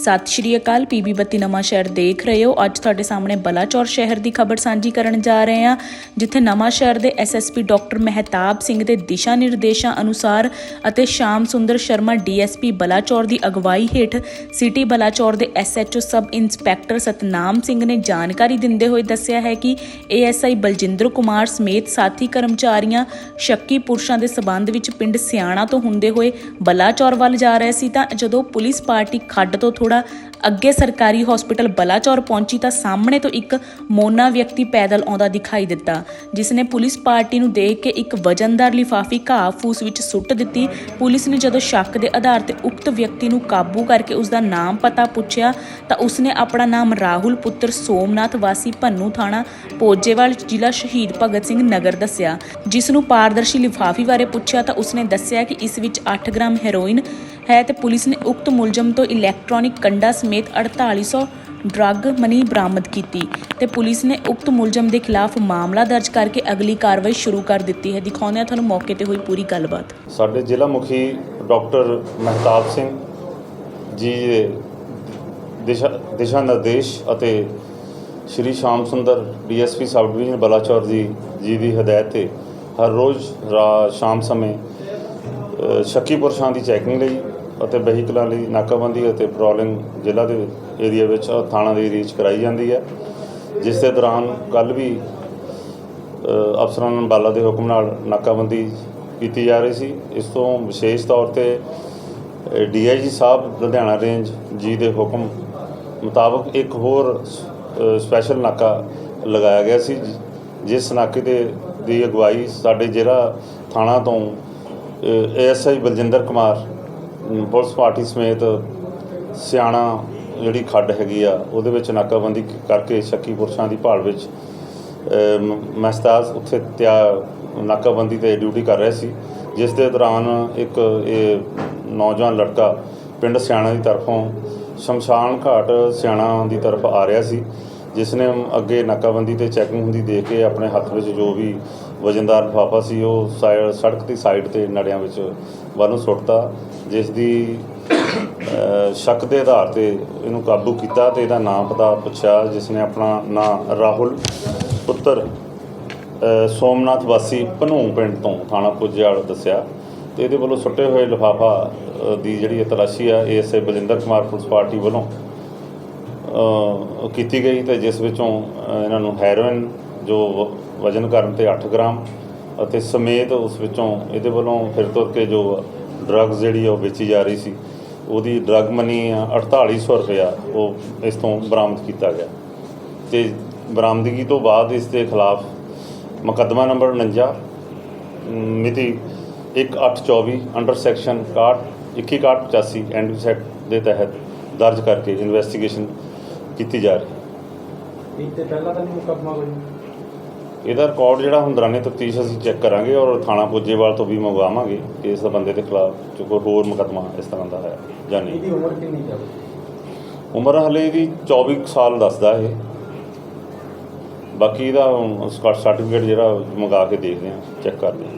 ਸਤਿ ਸ਼੍ਰੀ ਅਕਾਲ। ਪੀਬੀ ਬੱਤੀ ਨਵਾਂ ਸ਼ਹਿਰ ਦੇਖ ਰਹੇ ਹੋ। ਅੱਜ ਤੁਹਾਡੇ ਸਾਹਮਣੇ ਬਲਾਚੌਰ ਸ਼ਹਿਰ ਦੀ ਖਬਰ ਸਾਂਝੀ ਕਰਨ ਜਾ ਰਹੇ ਹਾਂ, ਜਿੱਥੇ ਨਵਾਂ ਸ਼ਹਿਰ ਦੇ ਐਸਐਸਪੀ ਡਾਕਟਰ ਮਹਿਤਾਬ ਸਿੰਘ ਦੇ ਦਿਸ਼ਾ ਨਿਰਦੇਸ਼ਾਂ ਅਨੁਸਾਰ ਅਤੇ ਸ਼ਾਮ ਸੁੰਦਰ ਸ਼ਰਮਾ ਡੀਐਸਪੀ ਬਲਾਚੌਰ ਦੀ ਅਗਵਾਈ ਹੇਠ ਸਿਟੀ ਬਲਾਚੌਰ ਦੇ SHO sub inspector Satnam Singh ਨੇ ਜਾਣਕਾਰੀ ਦਿੰਦੇ ਹੋਏ ਦੱਸਿਆ ਹੈ ਕਿ ਏਐਸਆਈ ਬਲਜਿੰਦਰ ਕੁਮਾਰ ਸਮੇਤ ਸਾਥੀ ਕਰਮਚਾਰੀਆਂ ਸ਼ੱਕੀ ਪੁਰਸ਼ਾਂ ਦੇ ਸਬੰਧ ਵਿੱਚ ਪਿੰਡ ਸਿਆਣਾ ਤੋਂ ਹੁੰਦੇ ਹੋਏ ਬਲਾਚੌਰ ਵੱਲ ਜਾ ਰਹੇ ਸੀ ਤਾਂ ਜਦੋਂ ਪੁਲਿਸ ਪਾਰਟੀ ਖੱਡ ਤੋਂ ਥੋੜਾ ਅੱਗੇ ਸਰਕਾਰੀ ਹਸਪੀਟਲ ਬਲਾਚੌਰ ਪਹੁੰਚੀ ਤਾਂ ਸਾਹਮਣੇ ਤੋਂ ਇੱਕ ਮੋਨਾ ਵਿਅਕਤੀ ਪੈਦਲ ਆਉਂਦਾ ਦਿਖਾਈ ਦਿੱਤਾ ਜਿਸ ਨੇ ਪੁਲਿਸ ਪਾਰਟੀ ਨੂੰ ਦੇਖ ਕੇ ਇੱਕ ਵਜਨਦਾਰ ਲਿਫਾਫੀ ਘਾਹ ਫੂਸ ਵਿੱਚ ਸੁੱਟ ਦਿੱਤੀ। ਪੁਲਿਸ ਨੇ ਜਦੋਂ ਸ਼ੱਕ ਦੇ ਆਧਾਰ ਤੇ ਉਕਤ ਵਿਅਕਤੀ ਨੂੰ ਕਾਬੂ ਕਰਕੇ ਉਸ ਦਾ ਨਾਮ ਪਤਾ ਪੁੱਛਿਆ, ਤਾਂ ਉਸਨੇ ਆਪਣਾ ਨਾਮ ਰਾਹੁਲ ਪੁੱਤਰ ਸੋਮਨਾਥ ਵਾਸੀ ਭੰਨੂ ਥਾਣਾ ਪੋਜੇਵਾਲ ਜ਼ਿਲ੍ਹਾ ਸ਼ਹੀਦ ਭਗਤ ਸਿੰਘ ਨਗਰ ਦੱਸਿਆ। ਜਿਸ ਨੂੰ ਪਾਰਦਰਸ਼ੀ ਲਿਫਾਫੀ ਬਾਰੇ ਪੁੱਛਿਆ ਤਾਂ ਉਸਨੇ ਦੱਸਿਆ ਕਿ ਇਸ ਵਿੱਚ 8 ਗ੍ਰਾਮ ਹੈਰੋਇਨ ਹੈ ਤੇ ਪੁਲਿਸ ਨੇ ਉਕਤ ਮੁਲਜ਼ਮ ਤੋਂ ਇਲੈਕਟ੍ਰੋਨਿਕ ਕੰਡਾ ਸਮੇਤ 4800 ਡਰੱਗ ਮਨੀ ਬਰਾਮਦ ਕੀਤੀ ਤੇ ਪੁਲਿਸ ਨੇ ਉਕਤ ਮੁਲਜ਼ਮ ਦੇ ਖਿਲਾਫ ਮਾਮਲਾ ਦਰਜ ਕਰਕੇ ਅਗਲੀ ਕਾਰਵਾਈ ਸ਼ੁਰੂ ਕਰ ਦਿੱਤੀ ਹੈ। ਦਿਖਾਉਂਦੇ ਹਾਂ ਤੁਹਾਨੂੰ ਮੌਕੇ ਤੇ ਹੋਈ ਪੂਰੀ ਗੱਲਬਾਤ। ਸਾਡੇ ਜ਼ਿਲ੍ਹਾ ਮੁਖੀ ਡਾਕਟਰ ਮਹਿਤਾਬ ਸਿੰਘ ਜੀ ਦੇ ਦਿਸ਼ਾ ਦਿਸ਼ਾ ਨਿਰਦੇਸ਼ ਅਤੇ Shri Sham Sundar DSP sub division Balachaur ji ji ਦੀ ਹਦਾਇਤ ਤੇ ਹਰ ਰੋਜ਼ ਰਾ- ਸ਼ਾਮ ਸਮੇਂ ਅ, ਸ਼ੱਕੀ ਪੁਰਸ਼ਾਂ ਦੀ ਚੈਕਿੰਗ ਲਈ ਅਤੇ ਵਹੀਕਲਾਂ ਲਈ ਨਾਕਾਬੰਦੀ ਅਤੇ ਪੈਟਰੋਲਿੰਗ ਜ਼ਿਲ੍ਹਾ ਦੇ ਏਰੀਆ ਵਿੱਚ ਥਾਣਾ ਦੇ ਏਰੀਆ 'ਚ ਕਰਾਈ ਜਾਂਦੀ ਹੈ ਜਿਸ ਦੇ ਦੌਰਾਨ ਕੱਲ ਵੀ ਅ, ਅਫਸਰਾਂ ਬਾਲਾ ਦੇ ਹੁਕਮ ਨਾਲ ਨਾਕਾਬੰਦੀ ਕੀਤੀ ਜਾ ਰਹੀ ਸੀ। ਇਸ ਤੋਂ ਵਿਸ਼ੇਸ਼ ਤੌਰ ਤੇ ਡੀਆਈਜੀ ਸਾਹਿਬ ਲੁਧਿਆਣਾ ਰੇਂਜ ਜੀ ਦੇ ਹੁਕਮ ਮੁਤਾਬਕ ਇੱਕ ਹੋਰ ਸਪੈਸ਼ਲ ਨਾਕਾ ਲਗਾਇਆ ਗਿਆ ਸੀ ਜਿਸ ਨਾਕੇ ਦੇ ਦੀ ਅਗਵਾਈ ਸਾਡੇ ਜ਼ਿਲ੍ਹਾ ਥਾਣਾ ਤੋਂ ASI Baljinder Kumar police party ਸਮੇਤ ਸਿਆਣਾ ਜਿਹੜੀ ਖੱਡ ਹੈਗੀ ਆ ਉਹਦੇ ਵਿੱਚ ਨਾਕਾਬੰਦੀ ਕਰਕੇ ਸ਼ੱਕੀ ਪੁਰਸ਼ਾਂ ਦੀ ਭਾਲ ਵਿੱਚ ਅਮ, ਮਹਿਤਾਜ ਉੱਥੇ ਤਿਆ ਨਾਕਾਬੰਦੀ ਤੇ ਡਿਊਟੀ ਕਰ ਰਿਹਾ ਸੀ ਜਿਸ ਦੇ ਦੌਰਾਨ ਇੱਕ ਇਹ ਨੌਜਵਾਨ ਲੜਕਾ ਪਿੰਡ ਸਿਆਣਾ ਦੀ ਤਰਫੋਂ ਸ਼ਮਸ਼ਾਨ ਘਾਟ ਸਿਆਣਾ ਦੀ ਤਰਫ ਆ ਰਿਹਾ ਸੀ। ਜਿਸ ਨੇ ਅੱਗੇ ਨਾਕਾਬੰਦੀ ਤੇ ਚੈਕਿੰਗ ਹੁੰਦੀ ਦੇਖ ਕੇ ਆਪਣੇ ਹੱਥ ਵਿੱਚ ਜੋ ਵੀ ਵਜਨਦਾਰ ਲਿਫਾਫਾ ਸੀ, ਉਹ ਸਾਈ- ਸੜਕ ਦੀ ਸਾਈਡ ਤੇ ਨੜਿਆਂ ਵਿੱਚ ਵੱਲ ਨੂੰ ਸੁੱਟਤਾ, ਜਿਸ ਦੀ ਸ਼ੱਕ ਦੇ ਆਧਾਰ ਤੇ ਇਹਨੂੰ ਕਾਬੂ ਕੀਤਾ ਤੇ ਇਹਦਾ ਨਾਮ ਪਤਾ ਪੁੱਛਿਆ, ਜਿਸ ਨੇ ਆਪਣਾ ਨਾਮ ਰਾਹੁਲ, ਪੁੱਤਰ ਸੋਮਨਾਥ ਵਾਸੀ ਭਨੂ ਪਿੰਡ ਤੋਂ ਥਾਣਾ ਪੁੱਜਿਆਲ ਦੱਸਿਆ। ਤੇ ਇਹਦੇ ਵੱਲੋਂ ਸੁੱਟੇ ਹੋਏ ਲਿਫਾਫਾ ਦੀ ਜਿਹੜੀ ਇਹ ਤਲਾਸ਼ੀ ਆ ASI Balinder Kumar police party ਵੱਲੋਂ ਕੀਤੀ ਗਈ ਤੇ ਜਿਸ ਵਿੱਚੋਂ ਇਹਨਾਂ ਨੂੰ ਹੈਰੋਇਨ ਜੋ ਵਜ਼ਨ ਕਰਨ ਤੇ 8 ਗ੍ਰਾਮ ਅਤੇ ਸਮੇਤ ਉਸ ਵਿੱਚੋਂ ਇਹਦੇ ਵੱਲੋਂ ਫਿਰ ਤੁਰ ਕੇ ਜੋ ਡਰੱਗਸ ਜਿਹੜੀ ਆ ਉਹ ਵੇਚੀ ਜਾ ਰਹੀ ਸੀ, ਉਹਦੀ ਡਰੱਗ ਮਨੀ 4800 ਰੁਪਇਆ ਉਹ ਇਸ ਤੋਂ ਬਰਾਮਦ ਕੀਤਾ ਗਿਆ। ਤੇ ਬਰਾਮਦਗੀ ਤੋਂ ਬਾਅਦ ਇਸ ਦੇ ਖਿਲਾਫ ਮੁਕੱਦਮਾ ਨੰਬਰ 49 ਮਿਤੀ 1824 ਅੰਡਰ ਸੈਕਸ਼ਨ 61 2185 ਐਨਡੀਸੈਟ ਦੇ ਤਹਿਤ ਦਰਜ ਕਰਕੇ ਇਨਵੈਸਟੀਗੇਸ਼ਨ ਕੀਤੀ ਜਾ ਰਹੀ ਹੈ। ਇਹ ਤੇ ਪਹਿਲਾਂ ਤਾਂ ਨਹੀਂ ਮੁਕੱਦਮਾ ਕੋਈ? ਇਹਦਾ ਰਿਕਾਰਡ ਜਿਹੜਾ ਹੁਣ ਦੌਰਾਨੇ ਤਫਤੀਸ਼ ਅਸੀਂ ਚੈੱਕ ਕਰਾਂਗੇ ਔਰ ਥਾਣਾ ਪੁੱਜੇਵਾਲ ਤੋਂ ਵੀ ਮੰਗਵਾਵਾਂਗੇ ਕਿ ਇਸ ਬੰਦੇ ਦੇ ਖਿਲਾਫ ਜੋ ਕੋਈ ਹੋਰ ਮੁਕੱਦਮਾ ਇਸ ਤਰ੍ਹਾਂ ਦਾ ਹੈ ਜਾਂ ਨਹੀਂ। ਇਹਦੀ ਉਮਰ ਕਿੰਨੀ ਹੈ? ਉਮਰ ਹਲੇ ਇਹਦੀ 24 ਕੁ ਸਾਲ ਦੱਸਦਾ ਇਹ। ਬਾਕੀ ਇਹਦਾ ਸਰਟੀਫਿਕੇਟ ਜਿਹੜਾ ਮੰਗਾ ਕੇ ਦੇਖਦੇ ਹਾਂ ਚੈੱਕ ਕਰਦੇ ਹਾਂ।